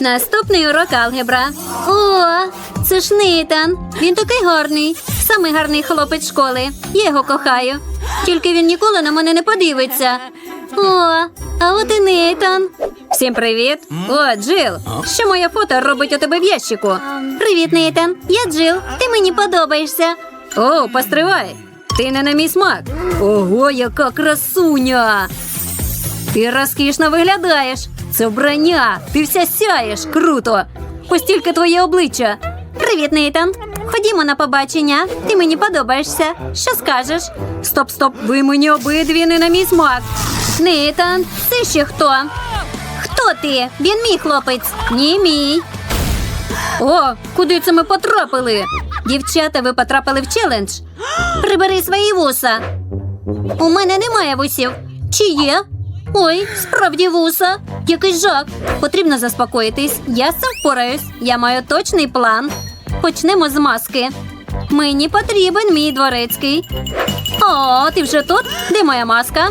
Наступний урок алгебра. О, це ж Нейтан. Він такий гарний. Самий гарний хлопець школи. Я його кохаю. Тільки він ніколи на мене не подивиться. О, а от і Нейтан. Всім привіт. О, Джил. Що моє фото робить у тебе в ящику? Привіт, Нейтан. Я Джил. Ти мені подобаєшся. О, постривай. Ти не на мій смак. Ого, яка красуня! Ти розкішно виглядаєш. Це вбрання. Ти вся сяєш. Круто. Ось тільки твоє обличчя. Привіт, Нейтан. Ходімо на побачення. Ти мені подобаєшся. Що скажеш? Стоп, стоп. Ви мені обидві не на мій смак. Нейтан, це ще хто? Хто ти? Він мій хлопець. Ні, мій. О, куди це ми потрапили? Дівчата, ви потрапили в челендж. Прибери свої вуса. У мене немає вусів. Чи є? Ой, справді вуса. Який жах. Потрібно заспокоїтись. Я сам впораюсь. Я маю точний план. Почнемо з маски. Мені потрібен мій дворецький. О, ти вже тут? Де моя маска?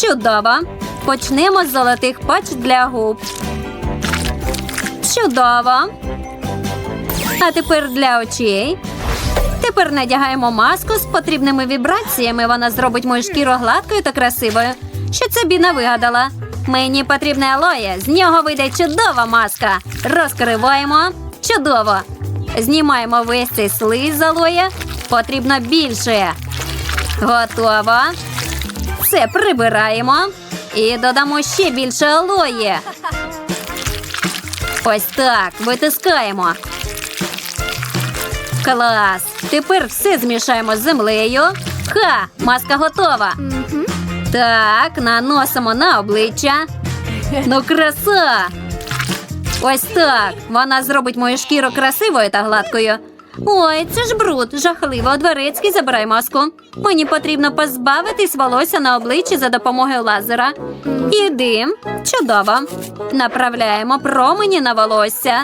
Чудово. Почнемо з золотих пач для губ. Чудово. А тепер для очей. Тепер надягаємо маску з потрібними вібраціями. Вона зробить мою шкіру гладкою та красивою. Що це біна вигадала? Мені потрібне алоє. З нього вийде чудова маска. Розкриваємо. Чудово. Знімаємо весь цей слиз з алоє. Потрібно більше. Готово. Це прибираємо. І додамо ще більше алоє. Ось так. Витискаємо. Клас! Тепер все змішаємо з землею. Ха! Маска готова. Так, наносимо на обличчя. Ну, краса! Ось так. Вона зробить мою шкіру красивою та гладкою. Ой, це ж бруд, жахливо. Дворецький, забирай маску. Мені потрібно позбавитись волосся на обличчі за допомогою лазера. І дим. Чудово. Направляємо промені на волосся.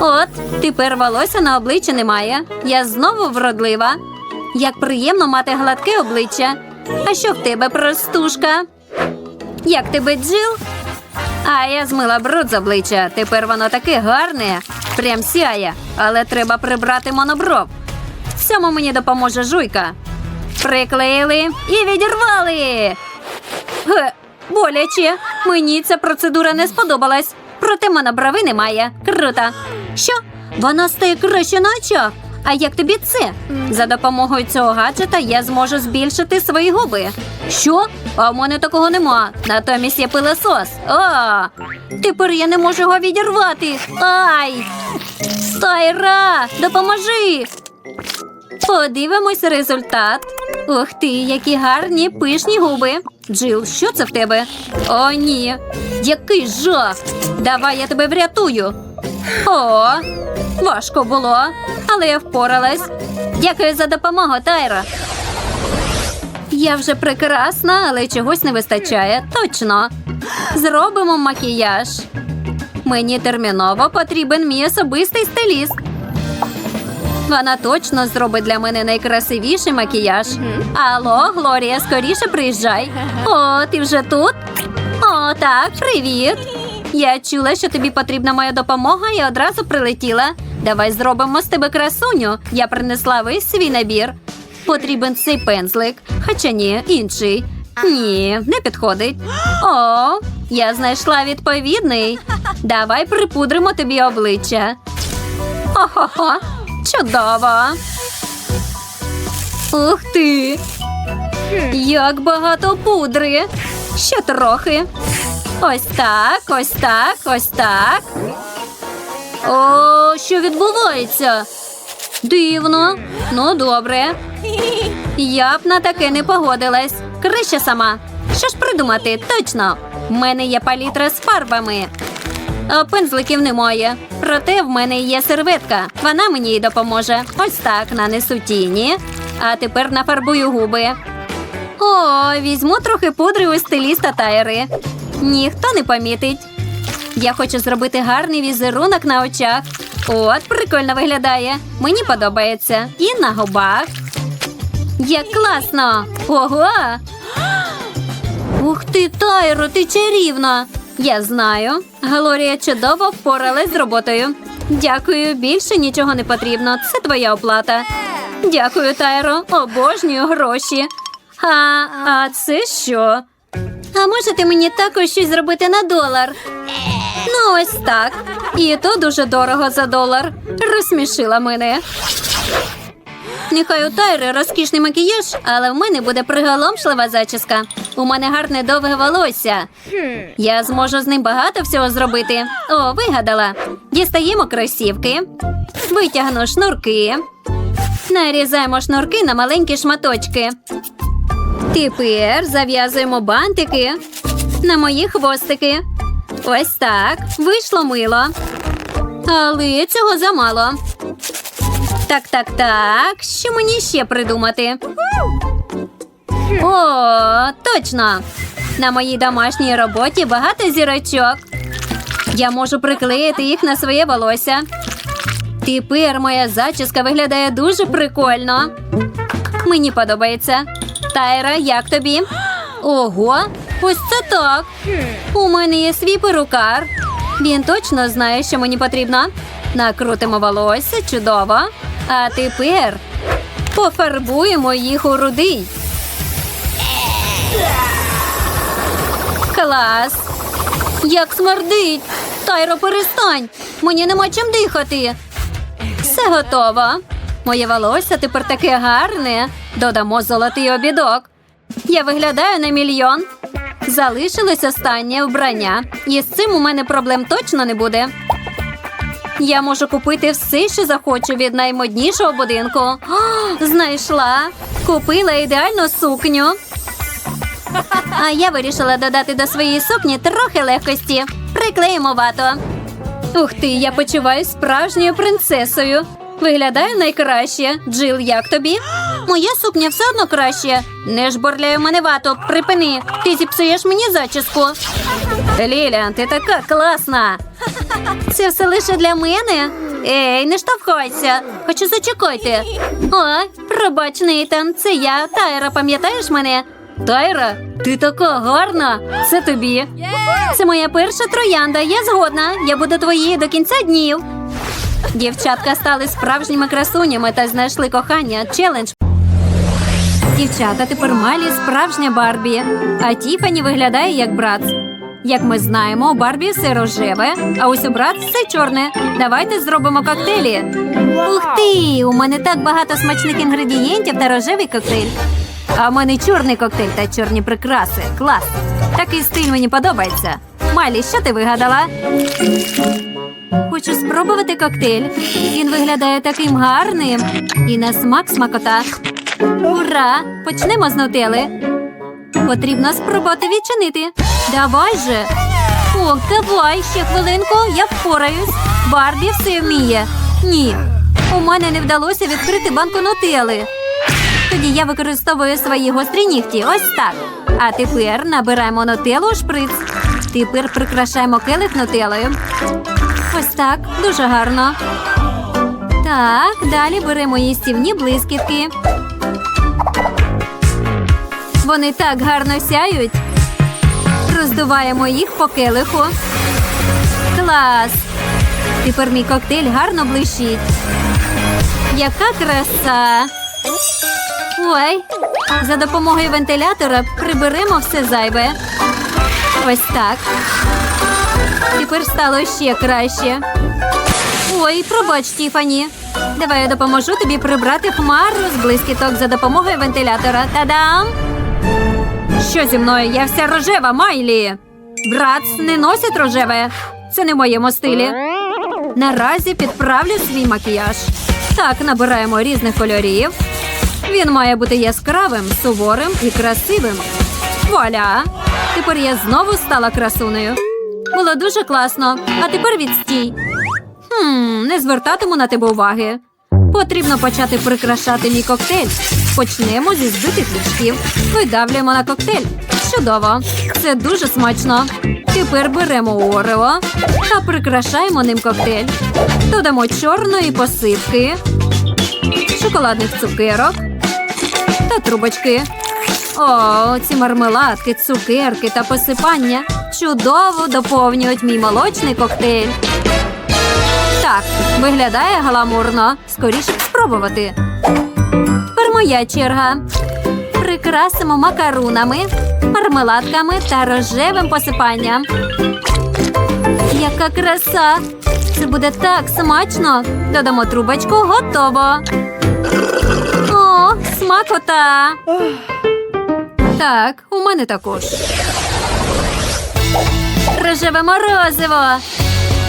От, тепер волосся на обличчі немає. Я знову вродлива. Як приємно мати гладке обличчя. А що в тебе, простушка? Як тебе Джил? А я змила бруд з обличчя. Тепер воно таке гарне. Прям сяє. Але треба прибрати монобров. В цьому мені допоможе жуйка. Приклеїли і відірвали. Ге, боляче. Мені ця процедура не сподобалась. Проте моноброви немає. Круто. Що? Вона стає краще на очах. А як тобі це? За допомогою цього гаджета я зможу збільшити свої губи. Що? А в мене такого нема. Натомість є пилосос. А, тепер я не можу його відірвати. Ай! Тайра, допоможи! Подивимось результат. Ух ти, які гарні пишні губи. Джил, що це в тебе? О, ні. Який жах. Давай я тебе врятую. О, важко було, але я впоралась. Дякую за допомогу, Тайра. Я вже прекрасна, але чогось не вистачає. Точно. Зробимо макіяж. Мені терміново потрібен мій особистий стиліст. Вона точно зробить для мене найкрасивіший макіяж. Алло, Глорія, скоріше приїжджай. О, ти вже тут? О, так, привіт. Я чула, що тобі потрібна моя допомога і одразу прилетіла. Давай зробимо з тебе красуню. Я принесла весь свій набір. Потрібен цей пензлик, хоча ні, інший. Ні, не підходить. О, я знайшла відповідний. Давай припудримо тобі обличчя. Хо-хо-хо, чудово. Ух ти! Як багато пудри. Ще трохи. Ось так, ось так, ось так. О, що відбувається? Дивно. Ну, добре. Я б на таке не погодилась. Краще сама. Що ж придумати? Точно. В мене є палітра з фарбами. А пензликів немає. Проте в мене є серветка. Вона мені й допоможе. Ось так нанесу тіні. А тепер нафарбую губи. О, візьму трохи пудри у стиліста Тайри. Ніхто не помітить. Я хочу зробити гарний візерунок на очах. От, прикольно виглядає. Мені подобається. І на губах. Як класно! Ого! Ух ти, Тайро, ти чарівна! Я знаю. Глорія чудово впоралась з роботою. Дякую, більше нічого не потрібно. Це твоя оплата. Дякую, Тайро. Обожнюю гроші. А, а це що? А можете мені також щось зробити на долар? Ну, ось так. І то дуже дорого за долар. Розсмішила мене. Нехай у Тайри розкішний макіяж, але в мене буде приголомшлива зачіска. У мене гарне довге волосся. Я зможу з ним багато всього зробити. О, вигадала. Дістаємо кросівки, витягну шнурки, нарізаємо шнурки на маленькі шматочки. Тепер зав'язуємо бантики на мої хвостики. Ось так. Вийшло мило. Але цього замало. Так, так, так. Що мені ще придумати? О, точно. На моїй домашній роботі багато зірочок. Я можу приклеїти їх на своє волосся. Тепер моя зачіска виглядає дуже прикольно. Мені подобається. Тайра, як тобі? Ого, ось це так. У мене є свій перукар. Він точно знає, що мені потрібно. Накрутимо волосся, чудово. А тепер пофарбуємо їх у рудий. Клас! Як смердить! Тайро, перестань! Мені нема чим дихати. Все готово. Моє волосся тепер таке гарне. Додамо золотий обідок. Я виглядаю на мільйон. Залишилось останнє вбрання. І з цим у мене проблем точно не буде. Я можу купити все, що захочу від наймоднішого будинку. О, знайшла. Купила ідеальну сукню. А я вирішила додати до своєї сукні трохи легкості. Приклеїмо вато. Ух ти, я почуваюсь справжньою принцесою. Виглядаю найкраще. Джил, як тобі? Моя сукня все одно краще. Не жборляй у мене вато. Припини. Ти зіпсуєш мені зачіску. Ліля, ти така класна. Це все лише для мене. Ей, не штовхайся. Хочу зачекайте. О, пробач, Нейтан, це я. Тайра, пам'ятаєш мене? Тайра, ти така гарна. Це тобі. Це моя перша троянда. Я згодна. Я буду твоєю до кінця днів. Дівчатка стали справжніми красунями та знайшли кохання. Челендж. Дівчата, тепер Малі справжня Барбі, а Тіфані виглядає як брат. Як ми знаємо, у Барбі все рожеве, а ось у брат все чорне. Давайте зробимо коктейлі. Ух ти! У мене так багато смачних інгредієнтів та рожевий коктейль. А в мене чорний коктейль та чорні прикраси. Клас! Такий стиль мені подобається. Малі, що ти вигадала? Хочу спробувати коктейль. Він виглядає таким гарним. І на смак смакота. Ура! Почнемо з нутели. Потрібно спробувати відчинити. Давай же. Ох, давай ще хвилинку, я впораюсь. Барбі все вміє. Ні. У мене не вдалося відкрити банку нутели. Тоді я використовую свої гострі нігті. Ось так. А тепер набираємо нутелу у шприц. Тепер прикрашаємо келих нутелою. Ось так, дуже гарно. Так, далі беремо їстівні блискітки. Вони так гарно сяють. Роздуваємо їх по келиху. Клас! Тепер мій коктейль гарно блищить. Яка краса! Ой, за допомогою вентилятора приберемо все зайве. Ось так. Тепер стало ще краще. Ой, пробач, Тіфані. Давай я допоможу тобі прибрати хмару з блискіток за допомогою вентилятора. Та-дам! Що зі мною? Я вся рожева, Майлі. Брат, не носять рожеве. Це не в моєму стилі. Наразі підправлю свій макіяж. Так, набираємо різних кольорів. Він має бути яскравим, суворим і красивим. Вуаля! Тепер я знову стала красунею. Було дуже класно. А тепер відстій. Хм, не звертатиму на тебе уваги. Потрібно почати прикрашати мій коктейль. Почнемо зі збитих лічків. Видавлюємо на коктейль. Чудово. Це дуже смачно. Тепер беремо орео та прикрашаємо ним коктейль. Додамо чорної посипки, шоколадних цукерок та трубочки. О, ці мармеладки, цукерки та посипання. Чудово доповнюють мій молочний коктейль. Так, виглядає гламурно. Скоріше б спробувати. Тепер моя черга. Прикрасимо макарунами, мармеладками та рожевим посипанням. Яка краса! Це буде так смачно. Додамо трубочку, готово. О, смакота. Так, у мене також. Рожеве морозиво.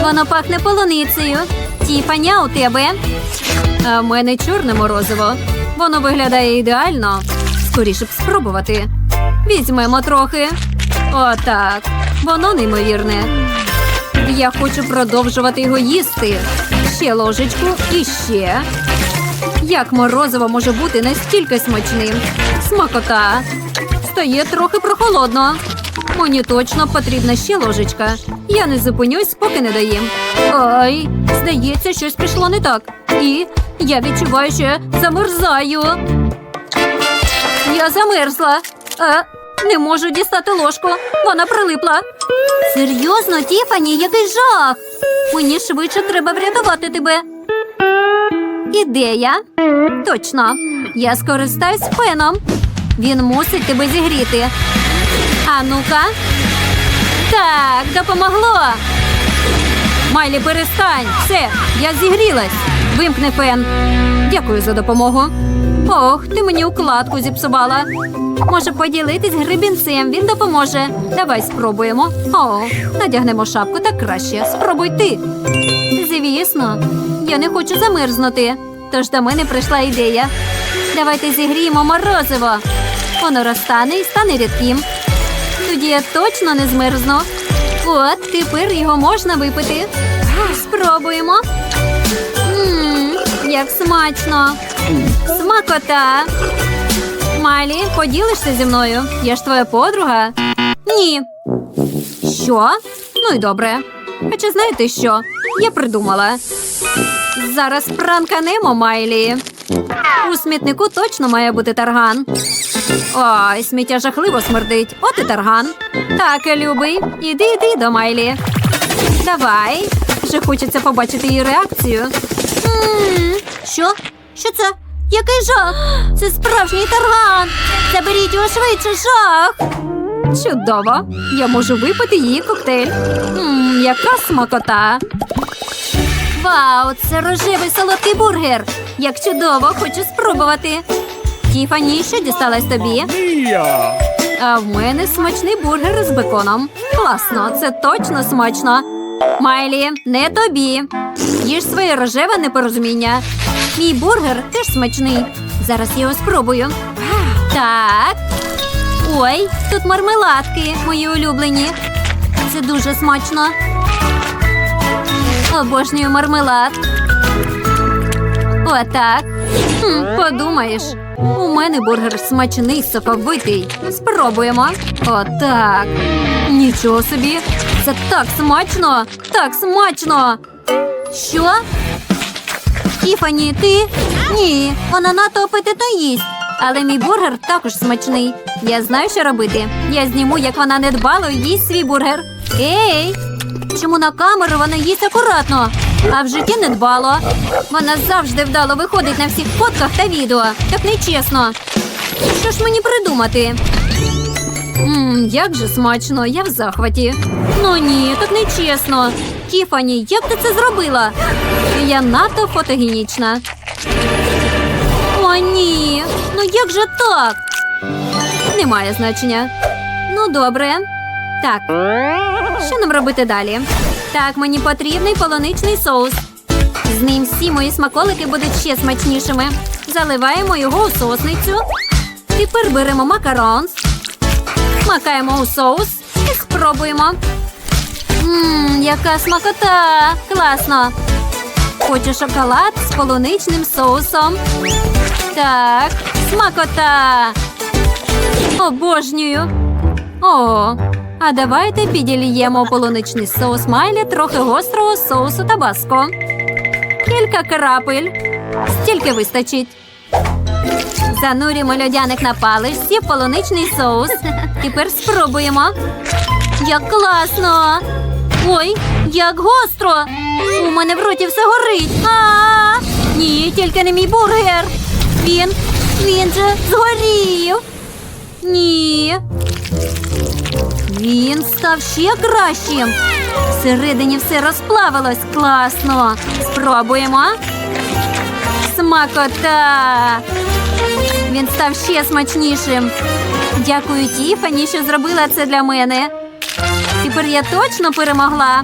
Воно пахне полуницею. Тіфаня у тебе. А в мене чорне морозиво. Воно виглядає ідеально. Скоріше б спробувати. Візьмемо трохи. Отак. Воно неймовірне. Я хочу продовжувати його їсти. Ще ложечку і ще. Як морозиво може бути настільки смачним? Смакота. Стає трохи прохолодно. Мені точно потрібна ще ложечка. Я не зупинюсь, поки не доїм. Ой, здається, щось пішло не так. І я відчуваю, що я замерзаю. Я замерзла. А, не можу дістати ложку. Вона прилипла. Серйозно, Тіфані, який жах. Мені швидше треба врятувати тебе. Ідея. Точно. Я скористаюсь феном. Він мусить тебе зігріти. А ну-ка. Так, допомогло. Майлі, перестань. Все, я зігрілась. Вимкни фен. Дякую за допомогу. Ох, ти мені укладку зіпсувала. Може поділитись грибінцем, він допоможе. Давай спробуємо. О, надягнемо шапку так краще. Спробуй ти. Звісно, я не хочу замерзнути. Тож до мене прийшла ідея. Давайте зігріємо морозиво. Воно розтане і стане рідким. Тоді я точно не змерзну. От тепер його можна випити. Спробуємо. Мм, як смачно. Смакота. Малі, поділишся зі мною? Я ж твоя подруга. Ні. Що? Ну і добре. Хоча знаєте що? Я придумала. Зараз пранканемо Майлі. У смітнику точно має бути тарган. Ой, сміття жахливо смердить. От і тарган. Так, любий, іди, іди до Майлі. Давай. Вже хочеться побачити її реакцію. М, Що? Що це? Який жах? Це справжній тарган. Заберіть його швидше, жах. Чудово. Я можу випити її коктейль. Мм, яка смакота. Вау, це рожевий солодкий бургер. Як чудово, хочу спробувати. Тіфані, що дісталась тобі? А в мене смачний бургер з беконом. Класно, це точно смачно. Майлі, не тобі. Їж своє рожеве непорозуміння. Мій бургер теж смачний. Зараз я його спробую. Так. Ой, тут мармеладки, мої улюблені. Це дуже смачно. Обожнюю мармелад. Отак. Подумаєш. У мене бургер смачний, соковитий. Спробуємо. Отак. Нічого собі. Це так смачно. Так смачно. Що? Тіфані, ти? Ні, вона надто апетитно їсть. Але мій бургер також смачний. Я знаю, що робити. Я зніму, як вона недбало їсть свій бургер. Ей! Чому на камеру вона їсть акуратно, а в житті не дбало. Вона завжди вдало виходить на всіх фотках та відео. Так нечесно. Що ж мені придумати? Мм, як же смачно, я в захваті. Ну ні, так нечесно. Тіфані, як ти це зробила? Я надто фотогенічна. О, ні. Ну як же так? Немає значення. Ну, добре. Так, що нам робити далі? Так, мені потрібний полуничний соус. З ним всі мої смаколики будуть ще смачнішими. Заливаємо його у сосницю. Тепер беремо макарон, макаємо у соус і спробуємо. Ммм, яка смакота! Класно! Хочу шоколад з полуничним соусом. Так, смакота! Обожнюю. О, а давайте піділіємо полуничний соус Майлі трохи гострого соусу табаско. Кілька крапель. Стільки вистачить. Занурюємо льодяник на паличці в полуничний соус. Тепер спробуємо. Як класно! Ой, як гостро! У мене в роті все горить. А, ні, тільки не мій бургер. Він, він же згорів. Ні. Він став ще кращим. Всередині все розплавилось класно. Спробуємо. Смакота. Він став ще смачнішим. Дякую Тіфані, що зробила це для мене. Тепер я точно перемогла.